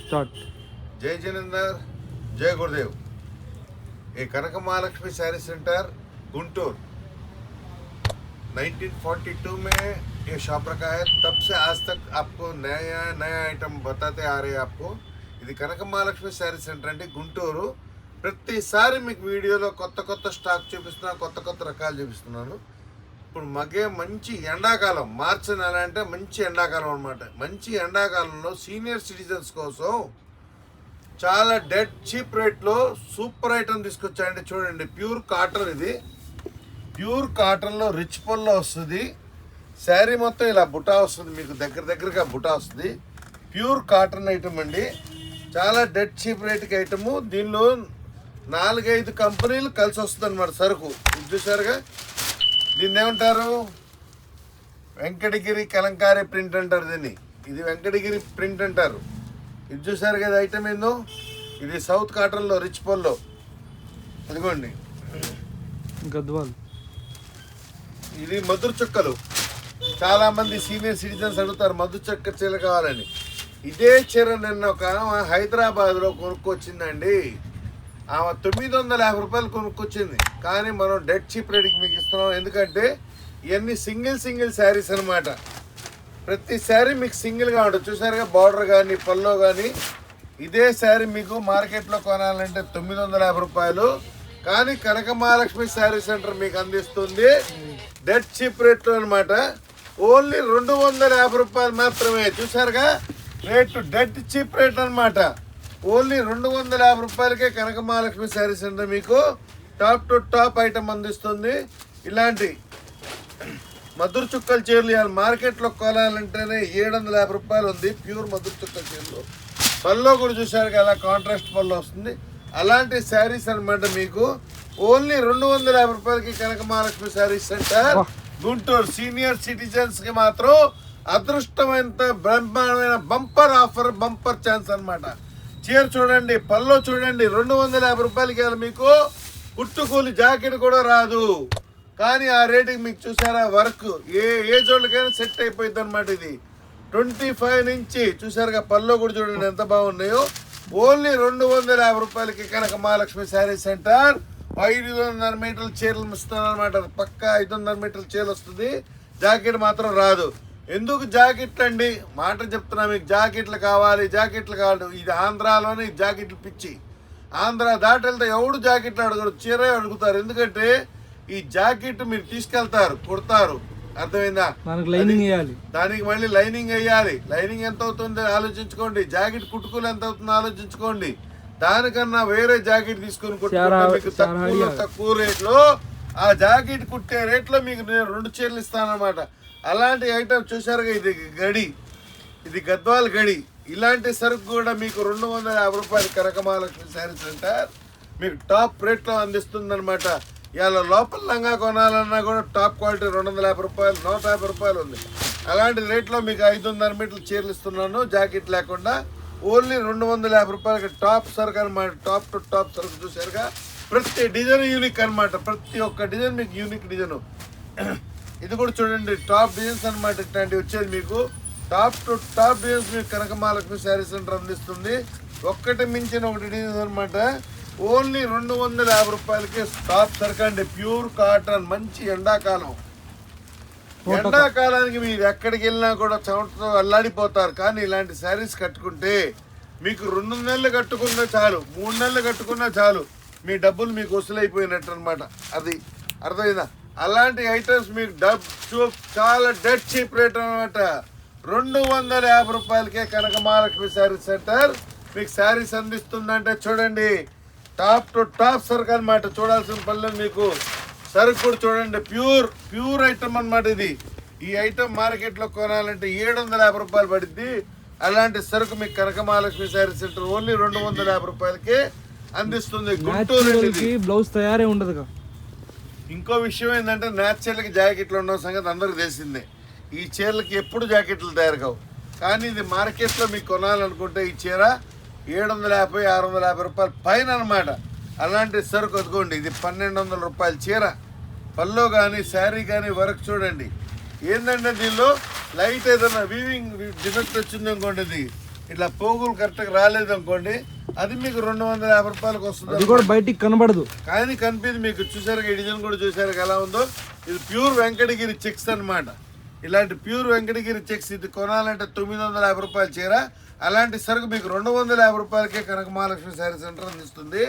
Start जय जिनेंद्र जय गुरुदेव ये कनक महालक्ष्मी साड़ी सेंटर गुंटूर 1942 में ये शॉप रखा है तब से आज तक आपको नया नया आइटम बताते आ रहे हैं आपको ఇది కనక మహాలక్ష్మి శారీ సెంటర్ అంటే గుంటూరు ప్రతిసారి మీకు వీడియోలో కొత్త కొత్త స్టాక్ చూపిస్తున్నాను కొత్త కొత్త రకాలు చూపిస్తున్నాను ఇప్పుడు మగే మంచి ఎండాకాలం. మార్చి నెల అంటే మంచి ఎండాకాలం అనమాట మంచి ఎండాకాలంలో సీనియర్ సిటిజన్స్ కోసం చాలా డెడ్ చీప్ రేట్లో సూపర్ ఐటమ్ తీసుకొచ్చాయండి చూడండి. ప్యూర్ కాటన్ ఇది. ప్యూర్ కాటన్లో రిచ్ పల్లో వస్తుంది. శారీ మొత్తం ఇలా బుటా వస్తుంది. మీకు దగ్గర దగ్గరగా బుటా వస్తుంది. ప్యూర్ కాటన్ ఐటమ్ అండి. చాలా డెడ్ చీప్ రేట్కి ఐటము. దీనిలో నాలుగైదు కంపెనీలు కలిసి వస్తుంది అనమాట సరుకు. ఇది చూసారుగా? దీన్ని ఏమంటారు వెంకటగిరి కలంకారీ ప్రింట్ అంటారు దీన్ని. ఇది వెంకటగిరి ప్రింట్ అంటారు. ఇది చూసారు కదా ఐటమ్ ఏందో? ఇది సౌత్ కాటన్లో రిచ్ పల్లో. అదిగోండి. గద్వాల్. ఇది మధుర చుక్కలు. చాలా మంది సీనియర్ సిటిజన్స్ అడుగుతారు మధుర చుక్క చీర కావాలని. ఇదే చీర నిన్న ఒక హైదరాబాద్లో కొనుక్కొచ్చిందండి. ఆమె తొమ్మిది వందల యాభై రూపాయలు కొనుక్కొచ్చింది. కానీ మనం డెడ్ చీప్ రేట్కి మీకు ఇస్తున్నాం. ఎందుకంటే ఇవన్నీ సింగిల్ సింగిల్ శారీస్ అన్నమాట. ప్రతి శారీ మీకు సింగిల్గా ఉంటుంది. చూసారుగా బార్డర్ కానీ పల్లో కానీ ఇదే శారీ మీకు మార్కెట్లో కొనాలంటే తొమ్మిది వందల యాభై రూపాయలు. కానీ కనక మహాలక్ష్మి శారీ సెంటర్ మీకు అందిస్తుంది. డెడ్ చీప్ రేట్లో అనమాట ఓన్లీ రెండు వందల యాభై రూపాయలు మాత్రమే. చూసారుగా రేటు డెడ్ చీప్ రేట్ అనమాట ఓన్లీ రెండు వందల యాభై రూపాయలకే కనక మహాలక్ష్మి శారీ సెంటర్ మీకు. టాప్ టు టాప్ ఐటమ్ అందిస్తుంది. ఇలాంటి మధుర చుక్కల చీరలు ఇవాళ మార్కెట్లో కొనాలంటేనే ఏడు వందల యాభై రూపాయలు ఉంది. ప్యూర్ మధుర చుక్కల చీరలు. పల్లో కూడా చూశారు కదా కాంట్రాస్ట్ పల్లో వస్తుంది. అలాంటి శారీస్ అన్నమాట మీకు. ఓన్లీ రెండు వందల యాభై రూపాయలకి కనక మహాలక్ష్మి శారీస్ సెంటర్. గుంటూరు సీనియర్ సిటిజన్స్కి మాత్రం అదృష్టమైన బ్రహ్మాండమైన బంపర్ ఆఫర్ బంపర్ ఛాన్స్ అన్నమాట. చీర చూడండి పల్లో చూడండి. రెండు వందల యాభై రూపాయలకి మీకు. కుట్టుకూలి జాకెట్ కూడా రాదు. కానీ ఆ రేటుకి మీకు చూసారా? వర్క్. ఏ ఏజ్ వాళ్ళకైనా సెట్ అయిపోయింది అనమాట ఇది. ట్వంటీ ఫైవ్ నుంచి చూసారుగా పల్లో కూడా చూడండి ఎంత బాగున్నాయో. ఓన్లీ రెండు వందల యాభై రూపాయలకి కనుక మహాలక్ష్మి శారీ సెంటర్. ఐదు వందల మీటర్ల చీరలు ఇస్తాను అనమాట పక్క ఐదు వందల మీటర్ల చీరలు వస్తుంది. జాకెట్ మాత్రం రాదు. ఎందుకు జాకెట్లు అండి మాట చెప్తున్నా మీకు. జాకెట్లు కావాలి జాకెట్లు కావాలి. ఇది ఆంధ్రాలోనే ఈ జాకెట్లు పిచ్చి. ఆంధ్ర దాటి వెళ్తే ఎవడు జాకెట్లు అడగరు చీరే అడుగుతారు. ఎందుకంటే ఈ జాకెట్ మీరు తీసుకెళ్తారు కుడతారు. అర్థమైందా? మనకు లైనింగ్ వేయాలి. దానికి మళ్ళీ లైనింగ్ వేయాలి. లైనింగ్ ఎంత అవుతుంది ఆలోచించుకోండి. జాకెట్ కుట్టుకులు ఎంత అవుతుందో ఆలోచించుకోండి. దానికన్నా వేరే జాకెట్ తీసుకొని కుట్టుకుంటే మీకు idea. తక్కువ రేట్లో ఆ జాకెట్ కుట్టే రేట్లో మీకు నేను రెండు చీరలు ఇస్తానన్నమాట. అలాంటి ఐటమ్ చూసారుగా ఇది గడి. ఇది గద్వాల్ గడి. ఇలాంటి సరుకు కూడా మీకు రెండు వందల యాభై రూపాయలు కనకమహాలక్ష్మి శారీ సెంటర్ మీకు టాప్ రేట్లో అందిస్తుందనమాట ఇవాళ లోపల లంగా కొనాలన్నా కూడా టాప్ క్వాలిటీ రెండు వందల యాభై రూపాయలు నూట యాభై రూపాయలు ఉంది. అలాంటి రేట్లో మీకు ఐదు వందల మీటర్లు చీరలు ఇస్తున్నాను జాకెట్ లేకుండా. ఓన్లీ రెండు వందల యాభై రూపాయలకి టాప్ సరుకు అనమాట టాప్ టు టాప్ సరుకు చూసారుగా ప్రతి డిజైన్ యూనిక్ అనమాట ప్రతి ఒక్క డిజైన్ మీకు యూనిక్ డిజైన్. ఇది కూడా చూడండి టాప్ డిజైన్స్ అన్నమాట ఇట్లాంటివి వచ్చేది మీకు. టాప్ టు టాప్ డిజైన్స్ మీకు కనక మహాలక్ష్మి శారీ సెంటర్ అందిస్తుంది. ఒక్కటి మించిన ఒకటి డిజైన్స్ అనమాట ఓన్లీ రెండు వందల యాభై రూపాయలకి టాప్ సరకండి ప్యూర్ కాటన్ మంచి ఎండాకాలం. ఎండాకాలానికి మీరు ఎక్కడికి వెళ్ళినా కూడా చెమటతో అల్లాడిపోతారు. కానీ ఇలాంటి శారీస్ కట్టుకుంటే మీకు రెండు నెలలు కట్టుకున్నా చాలు మూడు నెలలు కట్టుకున్నా చాలు మీ డబ్బులు మీకు వసూలైపోయినట్టు అనమాట అది అర్థమైందా? అలాంటి ఐటమ్స్ మీకు డబ్ చూ- చాలా డెడ్ చీప్ రేట్ అనమాట రెండు వందల యాభై రూపాయలకే కనక మహాలక్ష్మి శారీ సెంటర్ మీకు శారీస్ అందిస్తుందంటే చూడండి. టాప్ టు టాప్ సరుకు అనమాట చూడాల్సిన పనులు మీకు సరుకు కూడా చూడండి. ప్యూర్ ప్యూర్ ఐటమ్ అన్నమాట ఇది. ఈ ఐటమ్ మార్కెట్లో కొనాలంటే ఏడు వందల యాభై రూపాయలు పడుద్ది. అలాంటి సరుకు మీకు కనక మహాలక్ష్మి శారీ సెంటర్ ఓన్లీ రెండు వందల యాభై రూపాయలకి అందిస్తుంది. గుంటూరు బ్లౌజ్ తయారే ఉండదుగా. ఇంకో విషయం ఏంటంటే న్యాచురల్కి జాకెట్లు ఉన్న సంగతి అందరికి తెలిసిందే. ఈ చీరలకి ఎప్పుడు జాకెట్లు తయారు కావు కానీ ఇది మార్కెట్లో మీకు కొనాలనుకుంటే ఈ చీర ఏడు వందల యాభై ఆరు వందల యాభై రూపాయలు పైన అనమాట అలాంటి సరుకు వదుకోండి ఇది పన్నెండు వందల రూపాయల చీర. పల్లో కానీ శారీ కానీ వర్క్ చూడండి. ఏంటంటే దీనిలో లైట్ ఏదైనా వీవింగ్ డిఫెక్ట్ వచ్చింది అనుకోండి ఇది. ఇట్లా పోగులు కరెక్ట్గా రాలేదు అనుకోండి అది మీకు రెండు వందల యాభై రూపాయలకు వస్తుంది అది కూడా బయటికి కనబడదు. కానీ కనిపింది మీకు చూసారు ఈ డిజైన్ కూడా చూసారు ఎలా ఉందో? ఇది ప్యూర్ వెంకటగిరి చెక్స్ అన్నమాట. ఇలాంటి ప్యూర్ వెంకటగిరి చెక్స్ ఇది కొనాలంటే తొమ్మిది వందల యాభై రూపాయలు చీర. అలాంటి సరుకు మీకు రెండు వందల యాభై రూపాయలకే కనక మహాలక్ష్మి శారీ సెంటర్ అందిస్తుంది.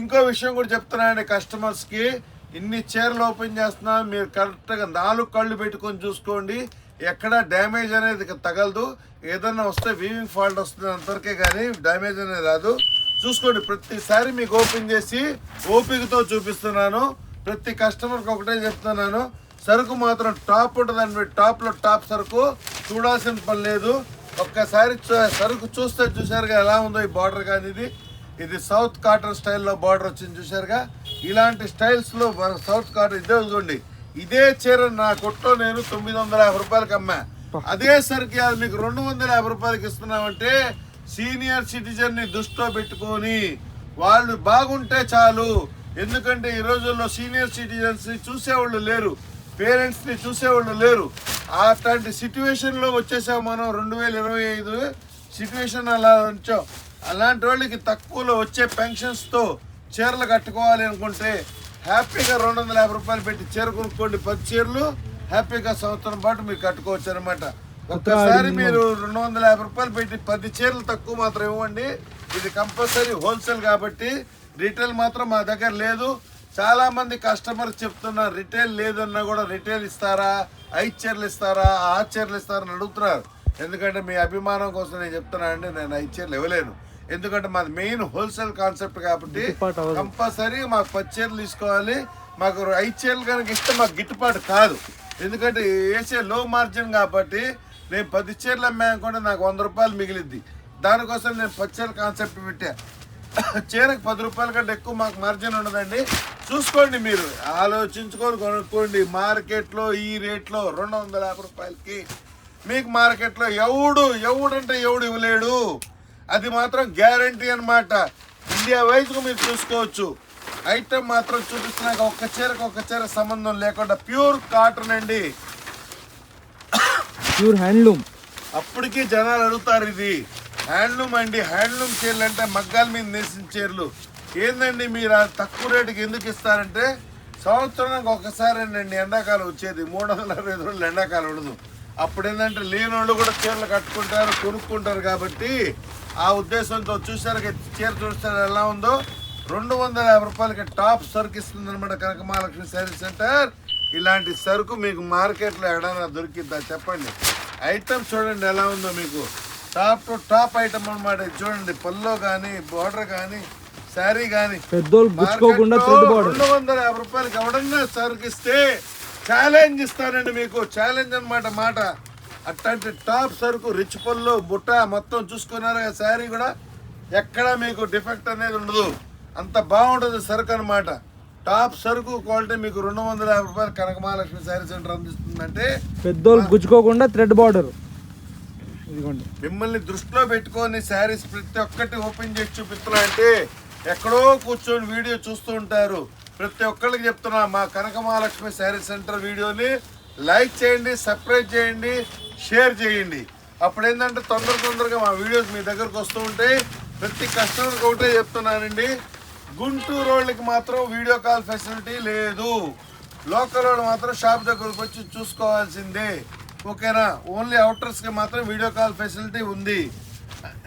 ఇంకో విషయం కూడా చెప్తున్నానండి కస్టమర్స్కి ఇన్ని చీరలు ఓపెన్ చేస్తున్నా మీరు కరెక్ట్గా నాలుగు కళ్ళు పెట్టుకొని చూసుకోండి. ఎక్కడ డ్యామేజ్ అనేది తగలదు. ఏదన్నా వస్తే వీవింగ్ ఫాల్ట్ వస్తుంది అంతవరకే కానీ డ్యామేజ్ అనేది రాదు. చూసుకోండి ప్రతిసారి మీకు ఓపెన్ చేసి ఓపికతో చూపిస్తున్నాను. ప్రతి కస్టమర్కి ఒకటే చెప్తున్నాను. సరుకు మాత్రం టాప్ ఉంటుందండి. టాప్లో టాప్ సరుకు. చూడాల్సిన పని లేదు. ఒక్కసారి చూ- సరుకు చూస్తే చూసారుగా ఎలా ఉందో ఈ బార్డర్ కానీ ఇది. ఇది సౌత్ కాటన్ స్టైల్లో బార్డర్ వచ్చింది చూసారుగా ఇలాంటి స్టైల్స్లో మన సౌత్ కాటన్ ఇదే చూడండి ఇదే చీర నా కొట్లో నేను తొమ్మిది వందల యాభై రూపాయలకి అమ్మా. అదే సరికి అది మీకు రెండు వందల యాభై రూపాయలకి ఇస్తున్నామంటే సీనియర్ సిటిజన్ని దృష్టిలో పెట్టుకొని వాళ్ళు బాగుంటే చాలు. ఎందుకంటే ఈ రోజుల్లో సీనియర్ సిటిజన్స్ని చూసేవాళ్ళు లేరు. పేరెంట్స్ని చూసేవాళ్ళు లేరు. అట్లాంటి సిచ్యువేషన్లో వచ్చేసాం మనం రెండు వేల ఇరవై ఐదు సిచ్యువేషన్ అలా ఉంచాం. అలాంటి వాళ్ళకి తక్కువలో వచ్చే పెన్షన్స్తో చీరలు కట్టుకోవాలి అనుకుంటే హ్యాపీగా రెండు వందల యాభై రూపాయలు పెట్టి చీర కొనుక్కోండి పది చీరలు. హ్యాపీగా సంవత్సరం పాటు మీరు కట్టుకోవచ్చు అనమాట ఒక్కసారి మీరు రెండు వందల యాభై రూపాయలు పెట్టి పది చీరలు తక్కువ మాత్రం ఇవ్వండి. ఇది కంపల్సరీ హోల్సేల్ కాబట్టి రీటైల్ మాత్రం మా దగ్గర లేదు. చాలా మంది కస్టమర్ చెప్తున్నారు రిటైల్ లేదన్నా కూడా రిటైల్ ఇస్తారా? ఐదు చీరలు ఇస్తారా? ఆ చీరలు ఇస్తారా? అని అడుగుతున్నారు. ఎందుకంటే మీ అభిమానం కోసం నేను చెప్తున్నానండి నేను ఐదు చీరలు ఇవ్వలేను. ఎందుకంటే మాది మెయిన్ హోల్సేల్ కాన్సెప్ట్ కాబట్టి. కంపల్సరీ మాకు పది చీరలు తీసుకోవాలి. మాకు ఐదు చీరలు కనుక ఇస్తే మాకు గిట్టుబాటు కాదు. ఎందుకంటే వేసే లో మార్జిన్ కాబట్టి నేను పది చీరలు అమ్మాయనుకుంటే నాకు వంద రూపాయలు మిగిలిద్ది దానికోసం నేను పది చీరల కాన్సెప్ట్ పెట్టా. చీరకు పది రూపాయల కంటే ఎక్కువ మాకు మార్జిన్ ఉండదండి. చూసుకోండి మీరు. ఆలోచించుకొని కొనుక్కోండి. మార్కెట్లో ఈ రేట్లో రెండు వందల యాభై రూపాయలకి మీకు మార్కెట్లో ఎవడు ఎవడంటే ఎవడు ఇవ్వలేడు. అది మాత్రం గ్యారంటీ అన్నమాట. ఇండియా వైజ్గా మీరు చూసుకోవచ్చు. ఐటమ్ మాత్రం చూపిస్తున్నాక ఒక్క చీరకు ఒక్క చీర సంబంధం లేకుండా ప్యూర్ కాటన్ అండి. Pure handloom. అప్పటికి జనాలు అడుగుతారు ఇది. హ్యాండ్లూమ్ అండి. హ్యాండ్లూమ్ చీరలు అంటే మగ్గాల మీద నేసిన చీరలు. ఏందండి మీరు ఆ తక్కువ రేటుకి ఎందుకు ఇస్తారంటే సంవత్సరానికి ఒకసారేనండి ఎండాకాలం వచ్చేది. మూడు వందల అరవై ఐదు రోజులు ఎండాకాలం ఉండదు. అప్పుడు ఏంటంటే లేనోళ్ళు కూడా చీరలు కట్టుకుంటారు కొనుక్కుంటారు కాబట్టి ఆ ఉద్దేశంతో చూసారు చీర చూస్తారు ఎలా ఉందో. రెండు వందల యాభై రూపాయలకి టాప్ సరుకు ఇస్తుంది అనమాట కనకమహాలక్ష్మి శారీ సెంటర్. ఇలాంటి సరుకు మీకు మార్కెట్లో ఎడనా దొరికిద్దా చెప్పండి. ఐటమ్ చూడండి ఎలా ఉందో మీకు. టాప్ టు టాప్ ఐటమ్ అనమాట చూడండి. పల్లో కానీ బార్డర్ కానీ శారీ కానీ రెండు వందల యాభై రూపాయలకి ఎవడన్నా సరుకు ఇస్తే ఛాలెంజ్ ఇస్తానండి మీకు. ఛాలెంజ్ అన్నమాట మాట. అట్లాంటి టాప్ సరుకు రిచ్ పళ్ళు బుట్ట మొత్తం చూసుకున్నారు శారీ కూడా ఎక్కడ మీకు డిఫెక్ట్ అనేది ఉండదు. అంత బాగుంటుంది సరుకు అన్నమాట. టాప్ సరుకు క్వాలిటీ మీకు రెండు వందల యాభై రూపాయలు కనక మహాలక్ష్మి శారీ సెంటర్ అందిస్తుందంటే పెద్దోళ్ళు గుచ్చుకోకుండా థ్రెడ్ బార్డర్. ఇదిగోండి. మిమ్మల్ని దృష్టిలో పెట్టుకొని శారీస్ ప్రతి ఒక్కటి ఓపెన్ చేసి చూపిస్తున్నా అంటే ఎక్కడో కూర్చొని వీడియో చూస్తూ ఉంటారు. ప్రతి ఒక్కరికి చెప్తున్నా మా కనక మహాలక్ష్మి శారీ సెంటర్ వీడియోని లైక్ చేయండి సబ్స్క్రైబ్ చేయండి షేర్ చేయండి. అప్పుడు ఏంటంటే తొందర తొందరగా మా వీడియోస్ మీ దగ్గరకు వస్తూ ఉంటాయి. ప్రతి కస్టమర్కి ఒకటే చెప్తున్నానండి. గుంటూరు వాళ్ళకి మాత్రం వీడియో కాల్ ఫెసిలిటీ లేదు. లోకల్ వాళ్ళు మాత్రం షాప్ దగ్గరకు వచ్చి చూసుకోవాల్సిందే. ఓకేనా? ఓన్లీ అవుటర్స్కి మాత్రం వీడియో కాల్ ఫెసిలిటీ ఉంది.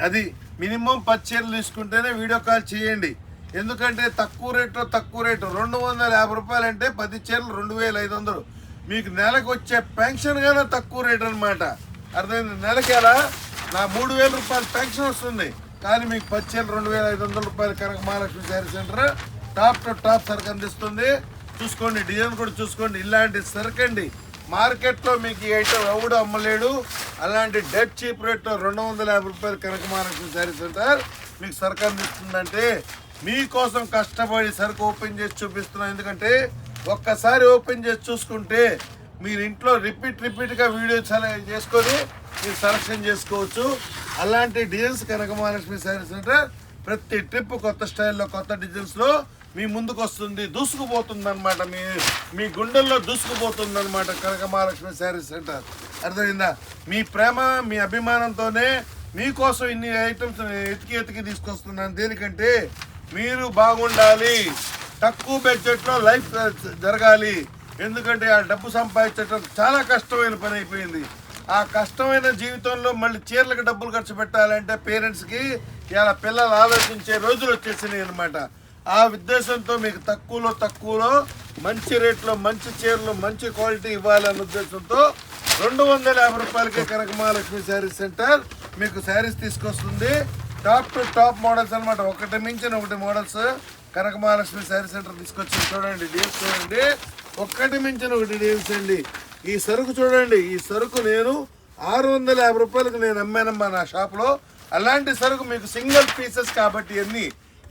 అది మినిమం పది చీరలు తీసుకుంటేనే వీడియో కాల్ చేయండి. ఎందుకంటే తక్కువ రేట్లో తక్కువ రేటు. రెండు వందల యాభై రూపాయలు అంటే పది చీరలు రెండు వేల ఐదు వందలు. మీకు నెలకు వచ్చే పెన్షన్ కన్నా తక్కువ రేట్ అనమాట అర్థమైంది? నెలకి ఎలా? నా మూడు వేల రూపాయలు పెన్షన్ వస్తుంది. కానీ మీకు పచ్చేళ్ళు రెండు వేల ఐదు వందల రూపాయలు Kanaka Mahalakshmi sari centre top to top సరుకు అందిస్తుంది. చూసుకోండి డిజైన్ కూడా చూసుకోండి. ఇలాంటి సరుకండి. అండి మార్కెట్లో మీకు ఈ ఐటమ్ ఎవడు అమ్మలేడు. అలాంటి డెడ్ చీప్ రేట్లో రెండు వందల యాభై రూపాయలు కనుక మహాలక్ష్మి శారీ సెంటర్ మీకు సరుకు అందిస్తుందంటే మీకోసం కష్టపడి సరుకు ఓపెన్ చేసి చూపిస్తున్నాం. ఎందుకంటే ఒక్కసారి ఓపెన్ చేసి చూసుకుంటే మీరు ఇంట్లో రిపీట్ రిపీట్గా వీడియో చాలా చేసుకొని మీరు సెలక్షన్ చేసుకోవచ్చు. అలాంటి డిజైన్స్ కనక మహాలక్ష్మి శారీ సెంటర్ ప్రతి ట్రిప్ కొత్త స్టైల్లో కొత్త డిజైన్స్లో మీ ముందుకు వస్తుంది. దూసుకుపోతుంది అనమాట మీ మీ గుండెల్లో దూసుకుపోతుంది అనమాట కనక మహాలక్ష్మి శారీ సెంటర్. అర్థమైందా? మీ ప్రేమ మీ అభిమానంతోనే మీకోసం ఇన్ని ఐటమ్స్ ఎతికి ఎతికి తీసుకొస్తున్నాను. దేనికంటే మీరు బాగుండాలి. తక్కువ బడ్జెట్లో లైఫ్ జరగాలి. ఎందుకంటే ఆ డబ్బు సంపాదించడం చాలా కష్టమైన పని అయిపోయింది. ఆ కష్టమైన జీవితంలో మళ్ళీ చీరలకు డబ్బులు ఖర్చు పెట్టాలంటే పేరెంట్స్కి ఇలా పిల్లలు ఆలోచించే రోజులు వచ్చేసినాయి అనమాట ఆ ఉద్దేశంతో మీకు తక్కువలో తక్కువలో మంచి రేట్లో మంచి చీరలు మంచి క్వాలిటీ ఇవ్వాలన్న ఉద్దేశంతో రెండు వందల యాభై రూపాయలకే కనక మహాలక్ష్మి శారీ సెంటర్ మీకు శారీస్ తీసుకొస్తుంది. టాప్ టు టాప్ మోడల్స్ అనమాట ఒకటి మించిన ఒకటి మోడల్స్. కనక మహాలక్ష్మి శారీ సెంటర్ తీసుకొచ్చి చూడండి డీల్స్ చూడండి. ఒక్కటి మించిన ఒకటి డీల్స్ అండి ఈ సరుకు చూడండి ఈ సరుకు నేను ఆరు వందల యాభై రూపాయలకు నేను అమ్మానమ్మా నా షాప్లో. అలాంటి సరుకు మీకు సింగిల్ పీసెస్ కాబట్టి ఎన్ని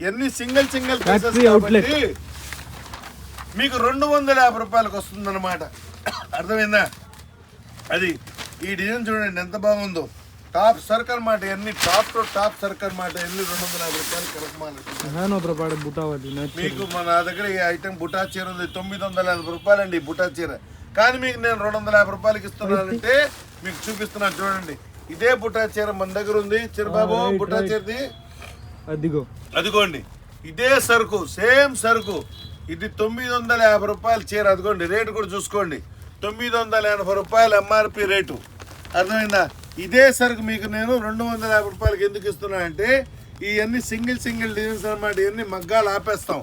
ఎన్ని సింగిల్ సింగిల్ పీసెస్. కాబట్టి మీకు రెండు వందల యాభై రూపాయలకు వస్తుందన్నమాట. అర్థమైందా? అది ఈ డిజైన్ చూడండి ఎంత బాగుందో. టాప్ సర్క్ అనమాట ఎన్ని టాప్ టు టాప్ సర్క్ అనమాట ఎన్ని రెండు వందల యాభై రూపాయలు హ్యానో ప్రపాడ బుటావతి మీకు మన దగ్గర ఈ ఐటెం బుటా చీర ఉంది తొమ్మిది వందల యాభై రూపాయలండి ఈ బుటా చీర. కానీ మీకు నేను రెండు వందల యాభై రూపాయలకి ఇస్తున్నానంటే మీకు చూపిస్తున్నాను చూడండి. ఇదే బుటా చీర మన దగ్గర ఉంది. చిరబాబు బుటా. చీరది? అదిగో. అదిగోండి. ఇదే సరుకు సేమ్ సరుకు. ఇది తొమ్మిది వందల యాభై రూపాయల చీర. అదిగోండి రేటు కూడా చూసుకోండి. తొమ్మిది వందల ఎనభై రూపాయలు ఎంఆర్పి రేటు. అర్థమైందా? ఇదే సరుకు మీకు నేను రెండు వందల యాభై రూపాయలకి ఎందుకు ఇస్తున్నా అంటే ఇవన్నీ సింగిల్ సింగిల్ డిజైన్స్ అనమాట ఇవన్నీ మగ్గాలు ఆపేస్తాం.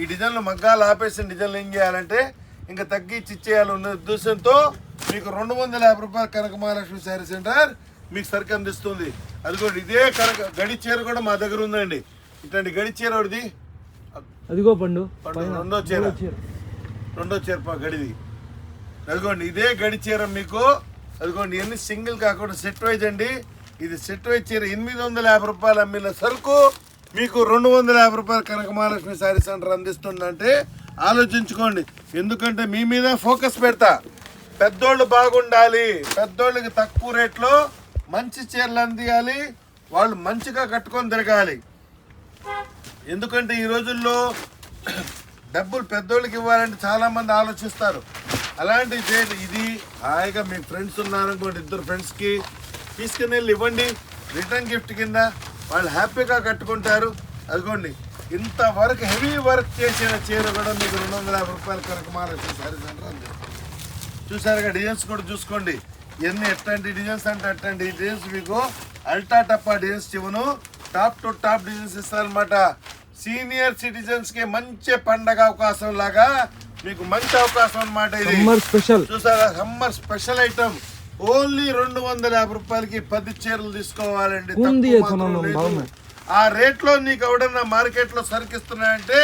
ఈ డిజైన్లు మగ్గాలు ఆపేసిన డిజైన్లు ఏం చేయాలంటే ఇంకా తగ్గించి ఇచ్చేయాలి ఉన్న ఉద్దేశంతో మీకు రెండు వందల యాభై రూపాయలు కనక మహాలక్ష్మి శారీ సెంటర్ మీకు సరుకు అందిస్తుంది. అదిగోండి ఇదే కనక గడి చీర కూడా మా దగ్గర ఉందండి. ఇట్లాంటి గడి చీర ఒకటిది అదిగో పండు. రెండో చీర. రెండో చీర గడిది. అదిగోండి ఇదే గడి చీర మీకు అదిగోండి ఎన్ని సింగిల్ కాకుండా సెట్ వైజ్ అండి. ఇది సెట్ వైజ్ చీర ఎనిమిది వందల యాభై రూపాయలు అమ్మిన సరుకు. మీకు రెండు వందల యాభై రూపాయలు కనక మహాలక్ష్మి శారీ సెంటర్ అందిస్తుందంటే ఆలోచించుకోండి. ఎందుకంటే మీ మీద ఫోకస్ పెడతా. పెద్దోళ్ళు బాగుండాలి. పెద్దోళ్ళకి తక్కువ రేట్లో మంచి చీరలు అందియాలి. వాళ్ళు మంచిగా కట్టుకొని తిరగాలి. ఎందుకంటే ఈ రోజుల్లో డబ్బులు పెద్దోళ్ళకి ఇవ్వాలంటే చాలా మంది ఆలోచిస్తారు. అలాంటి ఇది హాయిగా మీ ఫ్రెండ్స్ ఉన్నారనుకోండి ఇద్దరు ఫ్రెండ్స్కి తీసుకుని వెళ్ళి ఇవ్వండి. రిటర్న్ గిఫ్ట్ కింద వాళ్ళు హ్యాపీగా కట్టుకుంటారు. అదిగోండి ఇంతవరకు హెవీ వర్క్ చేసిన చీర కూడా మీకు రెండు వందల యాభై రూపాయల కనుక మారేసి సారీ చూసారుగా డిజైన్స్ కూడా చూసుకోండి. ఎన్ని ఎట్లాంటి డిజైన్స్ అంటే అట్లాంటి డిజైన్స్ మీకు అల్టా టప్పా డిజైన్స్ ఇవ్వను టాప్ టు టాప్ డిజైన్స్ ఇస్తారనమాట సీనియర్ సిటిజన్స్కి మంచి పండగ అవకాశం లాగా మీకు మంచి అవకాశం అన్నమాట ఇది. Summer special. చూసారా? Summer special item. ఓన్లీ రెండు వందల యాభై రూపాయలకి పది చీరలు తీసుకోవాలండి. ఆ రేట్లో నీకు ఎవడన్నా మార్కెట్లో సరికిస్తున్నాయంటే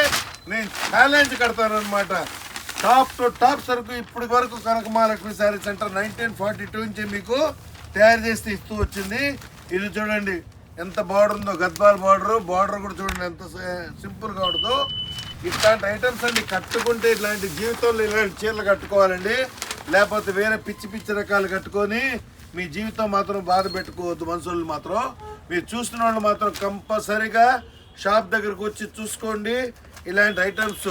నేను ఛాలెంజ్ కడతాను అనమాట టాప్ టు టాప్ సరుకు ఇప్పటి వరకు Kanaka Mahalakshmi sari centre nineteen forty two నుంచి మీకు తయారు చేసి ఇస్తూ వచ్చింది. ఇది చూడండి. ఎంత బార్డర్ ఉందో గద్వాల్ బార్డర్ బార్డర్ కూడా చూడండి ఎంత సింపుల్గా ఉంటుందో. ఇట్లాంటి ఐటమ్స్ అన్ని కట్టుకుంటే ఇట్లాంటి జీవితంలో ఇలాంటి చీరలు కట్టుకోవాలండి. లేకపోతే వేరే పిచ్చి పిచ్చి రకాలు కట్టుకొని మీ జీవితం మాత్రం బాధ పెట్టుకోవద్దు మనుషులు మాత్రం. మీరు చూసిన వాళ్ళు మాత్రం కంపల్సరీగా షాప్ దగ్గరకు వచ్చి చూసుకోండి ఇలాంటి ఐటమ్స్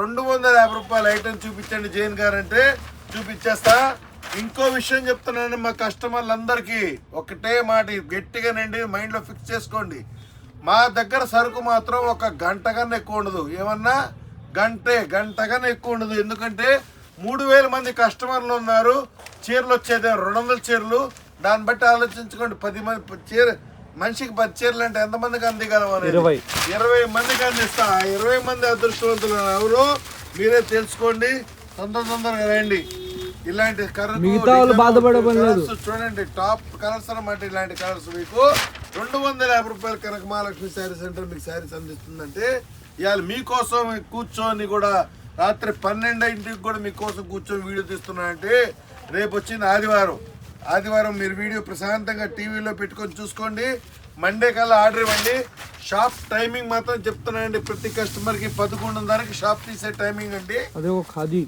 రెండు వందల యాభై రూపాయల ఐటమ్ చూపించండి జైన్ గారు అంటే చూపించేస్తా. ఇంకో విషయం చెప్తున్నాను మా కస్టమర్లందరికీ. ఒకటే మాట ఇది గట్టిగానండి మైండ్లో ఫిక్స్ చేసుకోండి. మా దగ్గర సరుకు మాత్రం ఒక గంట కన్నా ఎక్కువ ఉండదు. ఏమన్నా? గంటే గంట కన్నా ఎక్కువ ఉండదు. ఎందుకంటే మూడు వేల మంది కస్టమర్లు ఉన్నారు. చీరలు వచ్చేది రెండు వందల చీరలు. దాన్ని బట్టి ఆలోచించుకోండి. పది మంది చీర మనిషికి పది చీరలు అంటే ఎంతమందికి అందిగలం అనేది. ఇరవై. ఇరవై మందికి అందిస్తా. ఆ ఇరవై మంది అదృష్టవంతులు ఎవరు మీరే తెలుసుకోండి. తొందర తొందరగా రండి. ఇలాంటి కలర్ మిగతా వాళ్ళు బాధపడే పని లేదు. చూడండి టాప్ కలర్స్ అన్నమాట ఇలాంటి కలర్స్ మీకు. రెండు వందల యాభై రూపాయలు కనక మహాలక్ష్మి శారీ సెంటర్ మీకు శారీస్ అందిస్తుందంటే ఇవాళ మీకోసం కూర్చొని కూడా రాత్రి పన్నెండింటికి కూడా మీకోసం కూర్చొని వీడియో తీస్తున్నానంటే రేపు వచ్చింది ఆదివారం ఆదివారం మీరు వీడియో ప్రశాంతంగా టీవీలో పెట్టుకొని చూసుకోండి. మండే కల్లా ఆర్డర్ ఇవ్వండి. షాప్ టైమింగ్ మాత్రం చెప్తున్నానండి ప్రతి కస్టమర్కి పదకొండున్నరకి షాప్ తీసే టైమింగ్ అండి. అదే ఒక ఖాదీ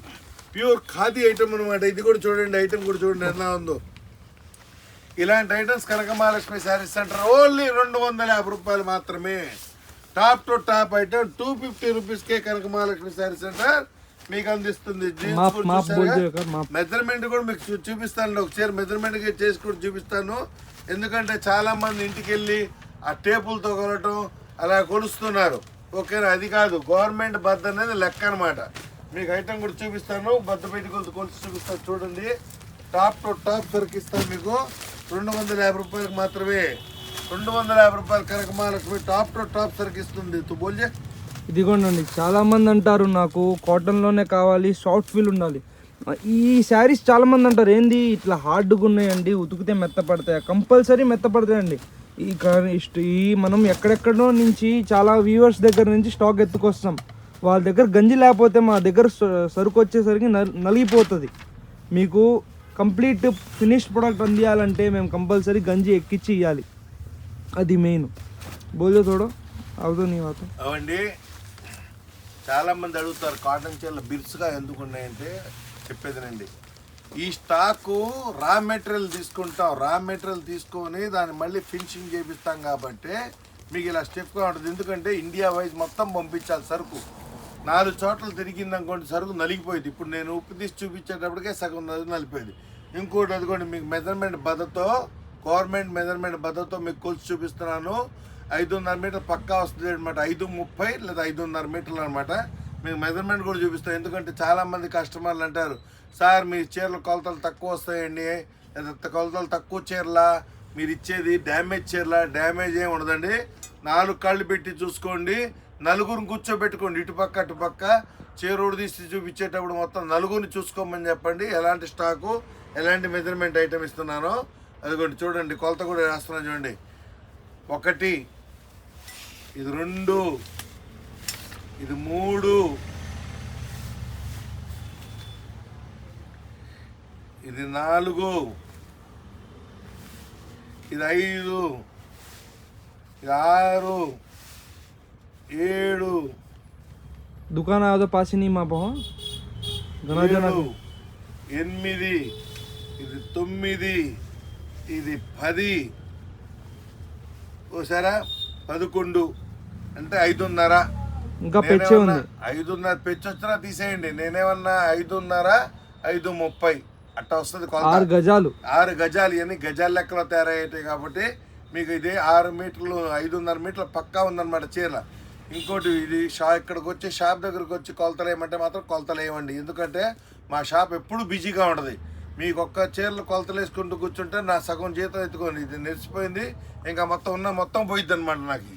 ప్యూర్ ఖాదీ ఐటమ్ అనమాట ఇది కూడా చూడండి ఐటమ్ కూడా చూడండి ఎలా ఉందో. ఇలాంటి items Kanaka Mahalakshmi saris centre only రెండు వందల యాభై రూపాయలు మాత్రమే. Top to top item two fifty రూపీస్కే కనక మహాలక్ష్మి శారీ సెంటర్ మీకు అందిస్తుంది. మెజర్మెంట్ కూడా మీకు చూపిస్తాను. ఒక చీర మెజర్మెంట్ చేసి కూడా చూపిస్తాను. ఎందుకంటే చాలా మంది ఇంటికి వెళ్ళి ఆ టేపులతో కొలటం అలా కొలుస్తున్నారు. ఓకేనా? అది కాదు. గవర్నమెంట్ బద్ద అనేది లెక్క అనమాట మీకు ఐటమ్ కూడా చూపిస్తాను. బద్ద పెట్టి కొలుతు కొలిసి చూపిస్తాను. చూడండి. టాప్ టు టాప్ దొరికిస్తాను మీకు. రెండు వందల యాభై రూపాయలకు మాత్రమే. రెండు వందల యాభై రూపాయలు కనకమాలక్ష్మి టాప్ టు టాప్ సరికిస్తుంది తు బోల్జే ఇదిగోండి చాలా మంది అంటారు నాకు కాటన్లోనే కావాలి సాఫ్ట్ ఫీల్ ఉండాలి. ఈ శారీస్ చాలా మంది అంటారు ఏంది ఇట్లా హార్డ్గా ఉన్నాయండి ఉతికితే మెత్తపడతాయి కంపల్సరీ మెత్తపడతాయండి ఈ కా- ఈ మనం ఎక్కడెక్కడో నుంచి చాలా వ్యూవర్స్ దగ్గర నుంచి స్టాక్ ఎత్తుకొస్తాం. వాళ్ళ దగ్గర గంజి లేకపోతే మా దగ్గర సరుకు వచ్చేసరికి నలిగిపోతుంది. మీకు కంప్లీట్ ఫినిష్డ్ ప్రోడక్ట్ అందియాలంటే మేము కంపల్సరీ గంజి ఎక్కించి ఇవ్వాలి అది మెయిన్. బోలో చూడు అవుతుంది నీ వాత అవండి చాలామంది అడుగుతారు కాటన్ చీరలు బిర్స్గా ఎందుకు ఉన్నాయంటే చెప్పేదినండి ఈ స్టాకు రా మెటీరియల్ తీసుకుంటాం రా మెటీరియల్ తీసుకొని దాన్ని మళ్ళీ ఫినిషింగ్ చేపిస్తాం కాబట్టి మీకు ఇలా స్టెప్గా ఉంటుంది. ఎందుకంటే ఇండియా వైజ్ మొత్తం పంపించాలి సరుకు. నాలుగు చోట్ల తిరిగింది అనుకోండి సరుకు నలిగిపోయింది. ఇప్పుడు నేను ఉప్పు తీసి చూపించేటప్పటికే సగం నది నలిపోయింది ఇంకోటి అదిగోండి మీకు మెజర్మెంట్ బద్దతో గవర్నమెంట్ మెజర్మెంట్ బద్దతో మీకు కొలిచి చూపిస్తున్నాను. ఐదున్నర మీటర్ పక్కా వస్తుంది అనమాట. ఐదు ముప్పై లేదా ఐదున్నర మీటర్లు అనమాట. మీకు మెజర్మెంట్ కూడా చూపిస్తాను. ఎందుకంటే చాలామంది కస్టమర్లు అంటారు సార్ మీ చీరలు కొలతలు తక్కువ వస్తాయండి. లేదా కొలతలు తక్కువ చీరలా? మీరు ఇచ్చేది డ్యామేజ్ చీరలా? డ్యామేజ్ ఏమి ఉండదండి. నాలుగు కళ్ళు పెట్టి చూసుకోండి. నలుగురిని కూర్చోబెట్టుకోండి. ఇటుపక్క అటుపక్క చేరుడు తీసి చూపించేటప్పుడు మొత్తం నలుగురిని చూసుకోమని చెప్పండి. ఎలాంటి స్టాకు ఎలాంటి మెజర్మెంట్ ఐటమ్ ఇస్తున్నానో అదిగోండి చూడండి కొలత కూడా వేస్తున్నాను చూడండి. ఒకటి ఇది రెండు ఇది మూడు ఇది నాలుగు ఇది ఐదు ఇది ఆరు ఏడు. దుకాణ ఏదో పాసిని మా ఎనిమిది ఇది తొమ్మిది ఇది పది. ఓసారా పదకొండు. అంటే ఐదున్నర. ఇంకా పెచ్చి ఉంది. ఐదున్నర పెచ్చి తీసేయండి. నేనేమన్నా ఐదున్నర ఐదు ముప్పై. అట్లా వస్తుంది ఆరు గజాలు. ఆరు గజాలు. ఇవన్నీ గజాల లెక్కలో తయారయ్యాయి కాబట్టి మీకు ఇది ఆరు మీటర్లు ఐదున్నర మీటర్లు పక్కా ఉందన్నమాట చీర. ఇంకోటి ఇది షా ఇక్కడికి వచ్చి షాప్ దగ్గరకు వచ్చి కొలతలు వేయమంటే మాత్రం కొలతలేయమండి ఎందుకంటే మా షాప్ ఎప్పుడు బిజీగా ఉండదు. మీకు ఒక్క చీరలు కొలతలు వేసుకుంటూ కూర్చుంటే నా సగం జీతం ఎత్తుకోండి. ఇది నెరిసిపోయింది. ఇంకా మొత్తం ఉన్న మొత్తం పోయిద్ది అనమాట నాకు.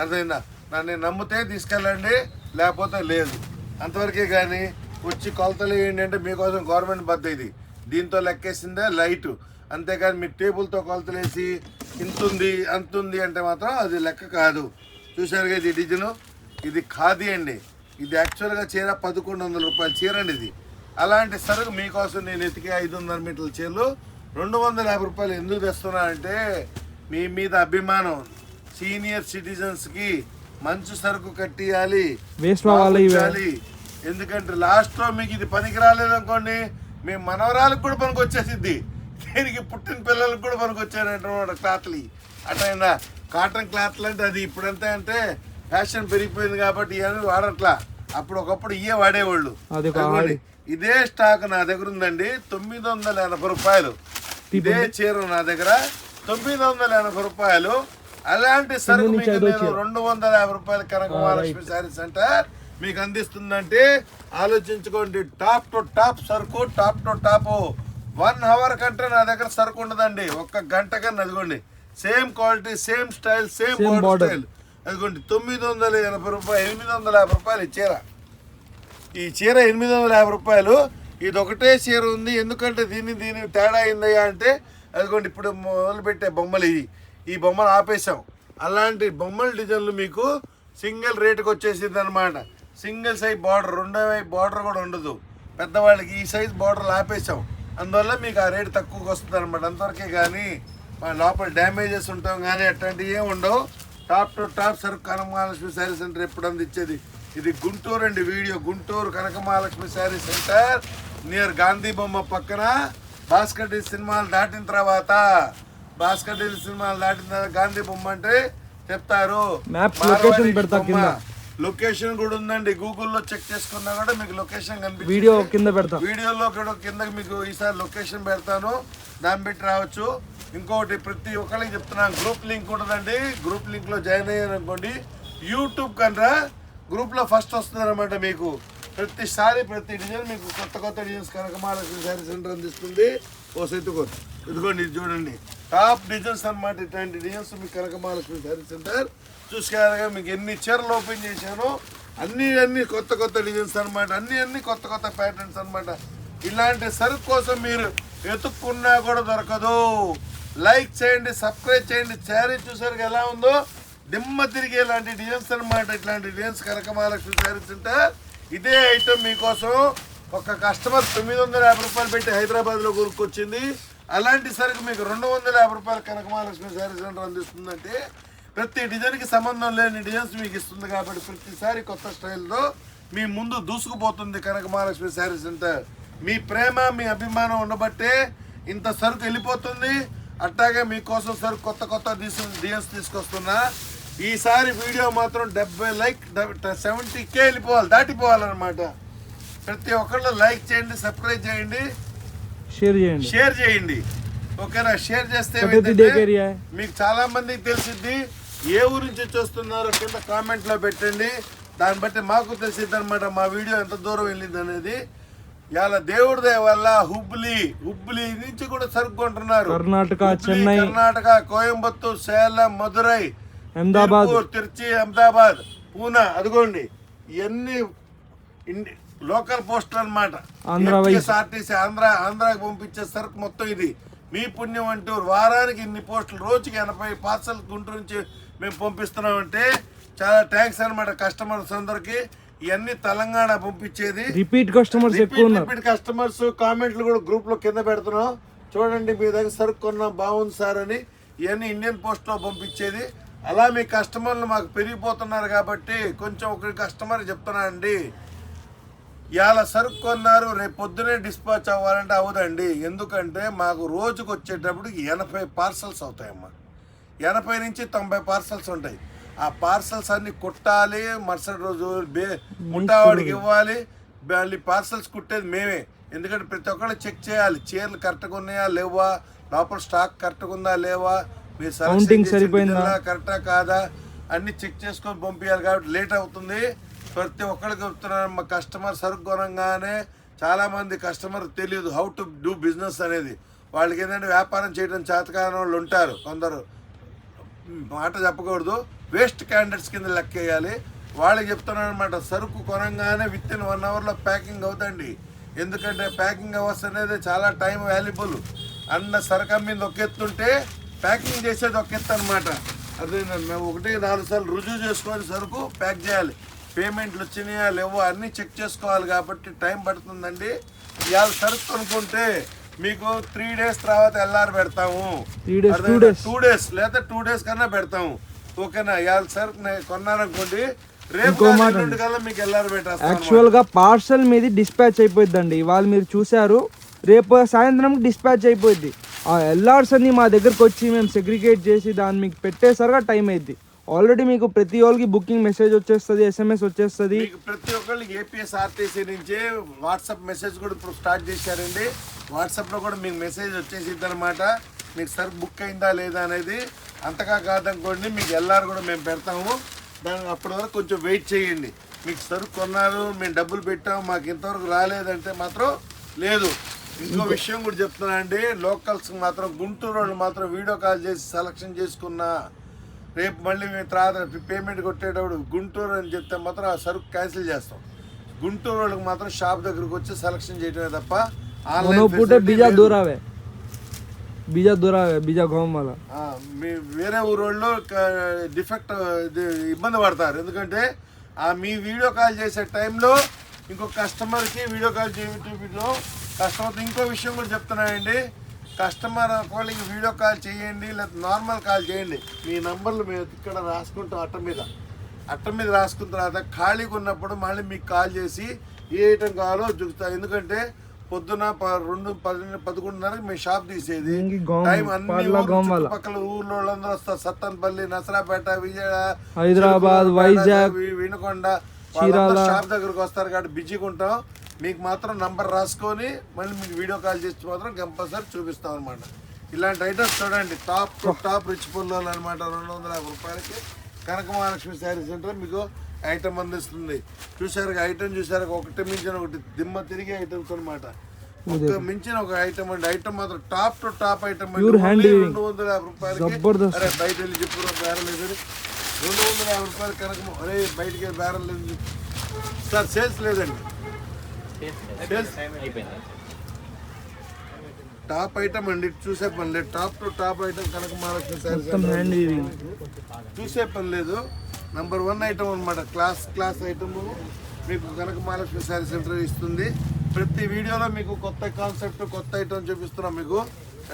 అర్థమైందా? నన్ను నమ్మితే తీసుకెళ్ళండి లేకపోతే లేదు. అంతవరకే కానీ వచ్చి కొలతలు వేయండి అంటే మీకోసం గవర్నమెంట్ బద్ద ఇది. దీంతో లెక్కేసిందే లైట్. అంతేకాని మీ టేబుల్తో కొలతలేసి ఇంతుంది అంతుంది అంటే మాత్రం అది లెక్క కాదు. చూశారుగా ఇది డిజైన్? ఇది ఖాదీ అండి. ఇది యాక్చువల్గా చీర పదకొండు వందల రూపాయల చీర అండి ఇది. అలాంటి సరుకు మీకోసం నేను ఎతికే ఐదు వందల మీటర్ల చీరలు. రెండు వందల యాభై రూపాయలు ఎందుకు తెస్తున్నానంటే మీ మీద అభిమానం. సీనియర్ సిటిజన్స్కి మంచి సరుకు కట్టియాలి. ఎందుకంటే లాస్ట్లో మీకు ఇది పనికి రాలేదు అనుకోండి మీ మనవరాలకు కూడా పనికి వచ్చేసిద్ది. దీనికి పుట్టిన పిల్లలకు కూడా పనికి వచ్చారంటే క్లాత్లు అట్లా కాటన్ క్లాత్లు అంటే అది ఇప్పుడంతా అంటే ఫ్యాషన్ పెరిగిపోయింది కాబట్టి ఇవన్నీ వాడట్లా. అప్పుడు ఒకప్పుడు ఇవే వాడేవాళ్ళు. ఇదే స్టాక్ నా దగ్గర ఉందండి తొమ్మిది వందల ఎనభై రూపాయలు. ఇదే చీర నా దగ్గర తొమ్మిది వందల ఎనభై రూపాయలు. అలాంటి సరుకు మీకు నేను రెండు వందల యాభై రూపాయల కనక మహాలక్ష్మి శారీ సెంటర్ మీకు అందిస్తుందంటే ఆలోచించుకోండి. టాప్ టు టాప్ సరుకు top to top. One hour కంటే నా దగ్గర సరుకు ఉండదండి. ఒక్క గంట కన్నా అదిగోండి. Same quality same style same border. Style అదిగోండి తొమ్మిది వందల ఎనభై రూపాయలు ఎనిమిది వందల యాభై రూపాయలు ఈ చీర. ఈ చీర ఎనిమిది వందల యాభై రూపాయలు. ఇది ఒకటే చీర ఉంది. ఎందుకంటే దీన్ని దీని తేడా అయిందయ్యా అంటే అదిగోండి ఇప్పుడు మొదలుపెట్టే బొమ్మలు ఇవి. ఈ బొమ్మలు ఆపేసాం అలాంటి బొమ్మల డిజైన్లు మీకు సింగిల్ రేటుకి వచ్చేసింది అనమాట సింగిల్ సైజ్ బార్డర్ రెండో వైపు బార్డర్ కూడా ఉండదు. పెద్దవాళ్ళకి ఈ సైజ్ బార్డర్లు ఆపేసాం అందువల్ల మీకు ఆ రేటు తక్కువకి వస్తుంది అనమాట అంతవరకే కానీ లోపల డ్యామేజెస్ ఉంటాం కానీ అట్లాంటివి ఏమి ఉండవు. టాప్ టు టాప్ సరుకు కనకమహాలక్ష్మి శారీ సెంటర్ ఎప్పుడు అందించేది? ఇది గుంటూరు అండి video. Guntur Kanaka Mahalakshmi sari centre near Gandhi బొమ్మ పక్కన. భాస్కర్ డి సినిమాలు దాటిన తర్వాత భాస్కర్ డి సినిమాలు దాటిన తర్వాత గాంధీ బొమ్మ అంటే చెప్తారు. కింద. లొకేషన్ కూడా ఉందండి. గూగుల్లో చెక్ చేసుకున్నా కూడా మీకు లొకేషన్ కనిపిస్తుంది వీడియో కింద పెడతా. వీడియోలో కూడా కిందకి మీకు ఈసారి లొకేషన్ పెడతాను. దాన్ని పెట్టి రావచ్చు. ఇంకొకటి ప్రతి ఒక్కరికి చెప్తున్నాను గ్రూప్ లింక్ ఉంటుందండి. గ్రూప్ లింక్లో జాయిన్ అయ్యారనుకోండి యూట్యూబ్ కన్నా గ్రూప్లో ఫస్ట్ వస్తుందన్నమాట మీకు. ప్రతిసారి ప్రతి డిజైన్ మీకు కొత్త కొత్త డిజైన్స్ కనుక శారీ సెంటర్ అందిస్తుంది. ఓ సెత్తుకో ఇదిగోండి ఇది చూడండి. టాప్ డిజైన్స్ అనమాట ఇట్లాంటి డిజైన్స్ మీకు కనక శారీ సెంటర్ చూసుకోగా మీకు ఎన్ని చీరలు ఓపెన్ చేశానో అన్ని అన్ని కొత్త కొత్త డిజైన్స్ అనమాట అన్ని అన్ని కొత్త కొత్త ప్యాటర్న్స్ అనమాట ఇలాంటి సరుకు కోసం మీరు వెతుక్కున్నా కూడా దొరకదు. లైక్ చేయండి సబ్స్క్రైబ్ చేయండి. శారీ చూసారు ఎలా ఉందో? దిమ్మ తిరిగి ఇలాంటి డిజైన్స్ అనమాట ఇట్లాంటి డిజైన్స్ కనక మహాలక్ష్మి శారీ సెంటర్ ఇదే ఐటమ్ మీకోసం ఒక కస్టమర్ తొమ్మిది వందల యాభై రూపాయలు పెట్టి హైదరాబాద్లో కొనుక్కొచ్చింది. అలాంటి సరుకు మీకు రెండు వందల యాభై రూపాయలు కనక మహాలక్ష్మి శారీ సెంటర్ అందిస్తుందంటే ప్రతి డిజైన్కి సంబంధం లేని డిజైన్స్ మీకు ఇస్తుంది కాబట్టి ప్రతిసారి కొత్త స్టైల్లో మీ ముందు దూసుకుపోతుంది కనక మహాలక్ష్మి శారీ సెంటర్. మీ ప్రేమ మీ అభిమానం ఉండబట్టే ఇంత సరుకు వెళ్ళిపోతుంది. అట్టాగే మీకోసం సరుకు కొత్త కొత్త డిజైన్స్ తీసుకొస్తున్నా. ఈసారి వీడియో మాత్రం డెబ్బై లైక్ సెవెంటీ కే వెళ్ళిపోవాలి దాటిపోవాలన్నమాట. ప్రతి ఒక్కళ్ళు లైక్ చేయండి సబ్స్క్రైబ్ చేయండి. షేర్ చేయండి. షేర్ చేయండి. ఓకేనా? షేర్ చేస్తే మీకు చాలా మందికి తెలిసిద్ది ఏ ఊరు నుంచి చూస్తున్నారో కింద కామెంట్లో పెట్టండి. దాన్ని బట్టి మాకు తెలిసిద్ది అనమాట మా వీడియో ఎంత దూరం వెళ్ళింది అనేది ఇవాళ దేవుడి దయ వల్ల హుబ్లీ హుబ్లీ నుంచి కూడా సరుక్కుంటున్నారు. కర్ణాటక చెన్నై కర్ణాటక కోయంబత్తూర్ సేలం మదురై అహ్మదాబాద్. తిరుచి అహ్మదాబాద్ పూనా అదిగోండి ఇవన్నీ లోకల్ పోస్టులు అనమాట. ఆర్టీసీ ఆంధ్ర ఆంధ్రాకి పంపించే సరుకు మొత్తం ఇది. మీ పుణ్యం అంటూ వారానికి ఇన్ని పోస్టులు రోజుకి ఎనభై పార్సల్ గుంటూరు నుంచి మేము పంపిస్తున్నామంటే చాలా థ్యాంక్స్ అనమాట కస్టమర్స్ అందరికి. ఇవన్నీ తెలంగాణ పంపించేది. రిపీట్ కస్టమర్స్ ఎక్కువ రిపీట్ కస్టమర్స్ కామెంట్లు కూడా గ్రూప్లో కింద పెడుతున్నాం. చూడండి మీ దగ్గర సరుకు కొన్నా బాగుంది సార్ అని ఇవన్నీ ఇండియన్ పోస్ట్లో పంపించేది. అలా మీ కస్టమర్లు మాకు పెరిగిపోతున్నారు కాబట్టి కొంచెం ఒక కస్టమర్ చెప్తున్నానండి ఇవాళ సరుకు కొన్నారు రేపు పొద్దునే డిస్పాచ్ అవ్వాలంటే అవ్వదండి. ఎందుకంటే మాకు రోజుకు వచ్చేటప్పుడు ఎనభై పార్సల్స్ అవుతాయమ్మా. ఎనభై నుంచి తొంభై పార్సల్స్ ఉంటాయి. ఆ పార్సల్స్ అన్ని కుట్టాలి మరుసటి రోజు బే ముట్టావాడికి ఇవ్వాలి మళ్ళీ పార్సల్స్ కుట్టేది మేమే. ఎందుకంటే ప్రతి ఒక్కళ్ళు చెక్ చేయాలి చీరలు కరెక్ట్గా ఉన్నాయా లేవా లోపల స్టాక్ కరెక్ట్గా ఉందా లేవా మీరు Counting సరిపోయిందా? కరెక్టా కాదా అన్ని చెక్ చేసుకొని పంపించాలి కాబట్టి లేట్ అవుతుంది. ప్రతి ఒక్కరికి చెప్తున్నాను మా కస్టమర్ సరుకు కొనంగానే చాలా మంది కస్టమర్ తెలియదు హౌ టు డూ బిజినెస్ అనేది. వాళ్ళకి ఏంటంటే వ్యాపారం చేయడం చేతకాని వాళ్ళు ఉంటారు కొందరు. మాట చెప్పకూడదు. వేస్ట్ క్యాండిడేట్స్ కింద లెక్కేయాలి. వాళ్ళు వాళ్ళకి అనమాట సరుకు కొనంగానే విత్ ఇన్ వన్ అవర్లో ప్యాకింగ్ అవుతండి. ఎందుకంటే ప్యాకింగ్ అవర్స్ అనేది చాలా టైం వాల్యుబుల్ అన్న సరుకు అమ్మింది ఒక ఎత్తుంటే ప్యాకింగ్ చేసేది ఒక ఎత్తు అనమాట అదే మేము ఒకటి నాలుగు సార్లు రుజువు చేసుకొని సరుకు ప్యాక్ చేయాలి. పేమెంట్లు వచ్చినాయా లేవో అన్నీ చెక్ చేసుకోవాలి కాబట్టి టైం పడుతుందండి. ఇవాళ సరుకు కొనుక్కుంటే మీకు త్రీ డేస్ తర్వాత ఎల్ఆర్ పెడతాము. టూ డేస్ లేదా టూ డేస్ కన్నా పెడతాము. ఓకేనా? ఇవాళ సార్ నేను యాక్చువల్గా పార్సల్ మీది డిస్పాచ్ అయిపోద్దండి ఇవాళ మీరు చూశారు రేపు సాయంత్రం డిస్పాచ్ అయిపోద్ది ఆ ఎల్ఆర్స్ అన్ని మా దగ్గరకు వచ్చి మేము సెగ్రిగేట్ చేసి దాన్ని మీకు పెట్టేసరిగా టైం అయింది ఆల్రెడీ మీకు ప్రతి వాళ్ళకి బుకింగ్ మెసేజ్ వచ్చేస్తుంది ఎస్ఎంఎస్ వచ్చేస్తుంది. ప్రతి ఒక్కరికి ఏపీఎస్ ఆర్టీసీ నుంచి వాట్సాప్ మెసేజ్ కూడా ఇప్పుడు స్టార్ట్ చేశారండి. వాట్సాప్లో కూడా మీకు మెసేజ్ వచ్చేసిద్ది అనమాట మీకు సర్ బుక్ అయిందా లేదా అనేది అంతగా కాదనుకోండి మీకు ఎల్ఆర్ కూడా మేము పెడతాము. దాని అప్పటి వరకు కొంచెం వెయిట్ చేయండి. మీకు సరుకు కొన్నారు మేము డబ్బులు పెట్టాము మాకు ఇంతవరకు రాలేదంటే మాత్రం లేదు. ఇంకో విషయం కూడా చెప్తున్నా అండి లోకల్స్ మాత్రం గుంటూరు వాళ్ళు మాత్రం వీడియో కాల్ చేసి సెలక్షన్ చేసుకున్నా రేపు మళ్ళీ మేము తర్వాత పేమెంట్ కొట్టేటప్పుడు గుంటూరు అని చెప్తే మాత్రం ఆ సరుకు క్యాన్సిల్ చేస్తాం. గుంటూరు వాళ్ళకి మాత్రం షాప్ దగ్గరకు వచ్చి సెలక్షన్ చేయడమే తప్ప ఆన్లైన్ బీజా దూరావే. బీజా దూరావే బీజా గోం వల్ల. ఆ, మీ వేరే ఊరోళ్ళు డిఫెక్ట్ ఇబ్బంది పడతారు. ఎందుకంటే ఆ మీ వీడియో కాల్ చేసే టైంలో ఇంకో కస్టమర్కి వీడియో కాల్ చేయటంలో కస్టమర్తో ఇంకో విషయం కూడా చెప్తున్నానండి. కస్టమర్ వాళ్ళకి వీడియో కాల్ చేయండి లేదా నార్మల్ కాల్ చేయండి. మీ నంబర్లు మేము ఇక్కడ రాసుకుంటాం అట్ట మీద. అట్ట మీద రాసుకున్న తర్వాత ఖాళీగా ఉన్నప్పుడు మళ్ళీ మీకు కాల్ చేసి ఏ ఐటెం కావాలో చూపుతా ఎందుకంటే పొద్దున రెండు పది పదకొండున్నరకి మేము షాప్ తీసేది. టైం అన్ని. చుట్టుపక్కల ఊర్లో వాళ్ళందరూ వస్తారు. సత్తన్పల్లి నసరాపేట విజయ హైదరాబాద్, వైజాగ్, వినుకొండ షాప్ దగ్గరకు వస్తారు కాబట్టి బిజీగా ఉంటాం. మీకు మాత్రం నంబర్ రాసుకొని మళ్ళీ మీకు వీడియో కాల్ చేసి మాత్రం కంపల్సరీ చూపిస్తాం అనమాట ఇలాంటి ఐటమ్స్ చూడండి టాప్ టు టాప్ రిచ్ పుల్లోలు అనమాట రెండు వందల యాభై రూపాయలకి కనక మహాలక్ష్మి శారీ సెంటర్ మీకు ఐటమ్ అందిస్తుంది. చూసారు ఐటమ్ చూసారు ఒకటి మించిన ఒకటి దిమ్మ తిరిగే ఐటమ్స్ అనమాట ఒక మించిన ఒక ఐటమ్ అండి. ఐటమ్ మాత్రం టాప్ టు టాప్ ఐటమ్ అండి. రెండు వందల యాభై రూపాయలకి. అరే బయట వెళ్ళి చెప్పు బేరం లేదు రెండు వందల యాభై రూపాయలు కనుక అరే బయటికి బేరం లేదు. సార్ సేల్స్ లేదండి. టాప్ ఐటమ్ అండి చూసే పని లేదు. టాప్ టు టాప్ ఐటమ్ కనుక మహాలక్ష్మి చూసే పని లేదు. నంబర్ వన్ ఐటమ్ అనమాట క్లాస్ క్లాస్ ఐటమ్ మీకు కనక మహాలక్ష్మి శారీ సెంటర్ ఇస్తుంది. ప్రతి వీడియోలో మీకు కొత్త కాన్సెప్ట్ కొత్త ఐటమ్ చూపిస్తున్నాం మీకు.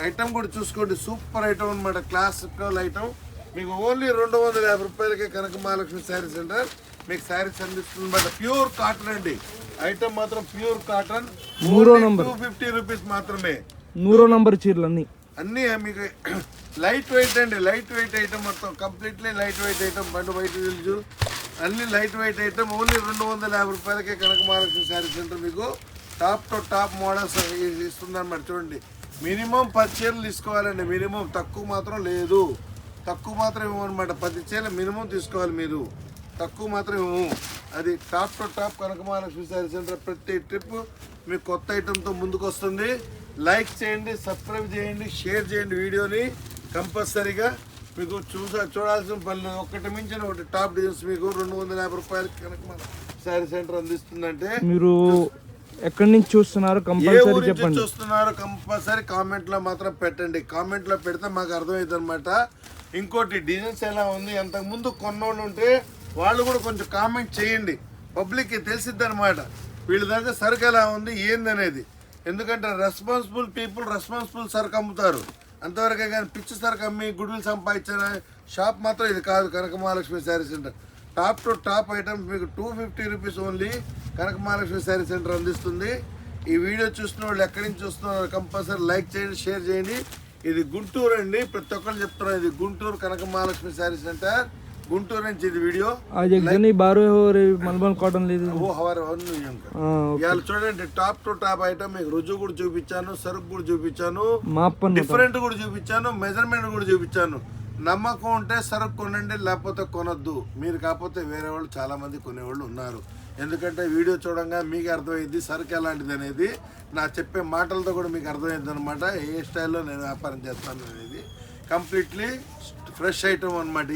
ఐటమ్ కూడా చూసుకోండి. సూపర్ ఐటమ్ అనమాట క్లాసికల్ ఐటమ్ మీకు ఓన్లీ రెండు వందల యాభై రూపాయలకే కనక మహాలక్ష్మి శారీ సెంటర్. మీకు శారీస్ అందిస్తుంది అనమాట ప్యూర్ కాటన్ అండి. ఐటమ్ మాత్రం ప్యూర్ కాటన్. మూడో నంబర్. టూ ఫిఫ్టీ రూపీస్ మాత్రమే. నూరో నంబర్ చీరలు అన్ని అన్నీ మీకు లైట్ వెయిట్ అండి లైట్ వెయిట్ ఐటమ్ మొత్తం కంప్లీట్లీ లైట్ వెయిట్ ఐటమ్ బండి బయట తెలుసు అన్ని లైట్ వెయిట్ ఐటమ్ ఓన్లీ రెండు వందల యాభై రూపాయలకే కనక మహాలక్ష్మి శారీ సెంటర్ మీకు. టాప్ టు టాప్ మోడల్స్ ఇస్తుందన్నమాట. చూడండి మినిమం పది చీరలు తీసుకోవాలండి. మినిమం తక్కువ మాత్రం లేదు. తక్కువ మాత్రం ఇవ్వమన్నమాట. పది చీరలు మినిమం తీసుకోవాలి మీరు. తక్కువ మాత్రం ఇవ్వము. అది top to top Kanaka Mahalakshmi sari centre ప్రతి ట్రిప్ మీకు కొత్త ఐటమ్తో ముందుకు వస్తుంది లైక్ చేయండి సబ్స్క్రైబ్ చేయండి షేర్ చేయండి వీడియోని కంపల్సరీగా. మీకు చూసా చూడాల్సిన పని ఒకటి మించిన ఒకటి టాప్ డిజైన్స్ మీకు రెండు వందల యాభై రూపాయలకి కనుక శారీ సెంటర్ అందిస్తుందంటే మీరు ఎక్కడి నుంచి చూస్తున్నారు? కంపల్సరీ చెప్పండి. చూస్తున్నారు కంపల్సరీ కామెంట్లో మాత్రం పెట్టండి. కామెంట్లో పెడితే మాకు అర్థమైంది అనమాట ఇంకోటి డిజైన్స్ ఎలా ఉంది? అంతకు ముందు కొన్నోళ్ళు ఉంటే వాళ్ళు కూడా కొంచెం కామెంట్ చేయండి. పబ్లిక్కి తెలిసిద్ది అనమాట వీళ్ళ దగ్గర సరుకు ఎలా ఉంది ఏంది అనేది ఎందుకంటే రెస్పాన్సిబుల్ పీపుల్ రెస్పాన్సిబుల్ సరుకు అమ్ముతారు. అంతవరకే కానీ పిచ్చి సరుకు అమ్మి గుడ్విల్ సంపాదించిన షాప్ మాత్రం ఇది కాదు Kanaka Mahalakshmi sari centre. Top to top items మీకు two fifty rupees only Kanaka Mahalakshmi sari centre అందిస్తుంది. ఈ వీడియో చూస్తున్న వాళ్ళు ఎక్కడి నుంచి చూస్తున్నారు కంపల్సరీ లైక్ చేయండి షేర్ చేయండి. ఇది గుంటూరు అండి ప్రతి ఒక్కరు చెప్తున్నారు ఇది గుంటూరు కనక మహాలక్ష్మి శారీ సెంటర్. గుంటూరు నుంచి ఇది వీడియో. జగ్జని బారు మల్బన్ కాటన్ లేదు. ఓ హవర్ ఇవాళ చూడండి టాప్ టు టాప్ ఐటమ్ మీకు రుజువు కూడా చూపించాను సరుకు కూడా చూపించాను డిఫరెంట్ కూడా చూపించాను మెజర్మెంట్ కూడా చూపించాను. నమ్మకం ఉంటే సరుకు కొనండి లేకపోతే కొనొద్దు. మీరు కాకపోతే వేరే వాళ్ళు చాలా మంది కొనేవాళ్ళు ఉన్నారు. ఎందుకంటే వీడియో చూడంగా మీకు అర్థమైంది సరుకు ఎలాంటిది అనేది. నా చెప్పే మాటలతో కూడా మీకు అర్థమైంది అనమాట ఏ స్టైల్లో నేను వ్యాపారం చేస్తాను అనేది. కంప్లీట్లీ ఫ్రెష్ ఐటమ్ అనమాట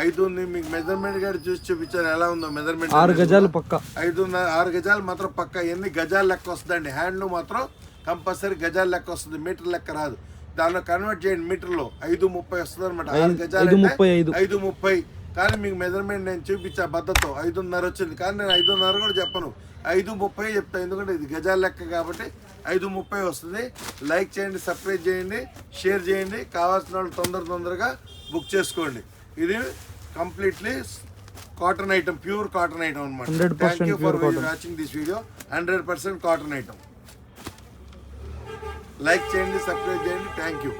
ఐదు ఉంది మీకు మెజర్మెంట్ గారు చూసి చూపించాను ఎలా ఉందో మెజర్మెంట్ ఆరు గజాలు పక్క. ఐదున్నర ఆరు గజాలు మాత్రం పక్క. ఎన్ని గజాలు లెక్క వస్తుందండి? హ్యాండ్లు మాత్రం కంపల్సరీ గజాల లెక్క వస్తుంది. మీటర్ లెక్క రాదు. దానిలో కన్వర్ట్ చేయండి మీటర్లో. ఐదు ముప్పై వస్తుంది అనమాట ఆరు గజాలు ఐదు ముప్పై ఐదు. ఐదు ముప్పై. కానీ మీకు మెజర్మెంట్ నేను చూపించా బద్దతో. ఐదున్నర వచ్చింది. కానీ నేను ఐదున్నర కూడా చెప్పను. ఐదు ముప్పై చెప్తాను ఎందుకంటే ఇది గజాల లెక్క కాబట్టి ఐదు ముప్పై వస్తుంది. లైక్ చేయండి సబ్స్క్రైబ్ చేయండి షేర్ చేయండి. కావాల్సిన వాళ్ళు తొందర తొందరగా బుక్ చేసుకోండి. ఇది completely cotton item pure cotton item అనమాట 100% thank you for. Watching this video hundred percent cotton item like చేయండి సబ్స్క్రైబ్ చేయండి. Thank you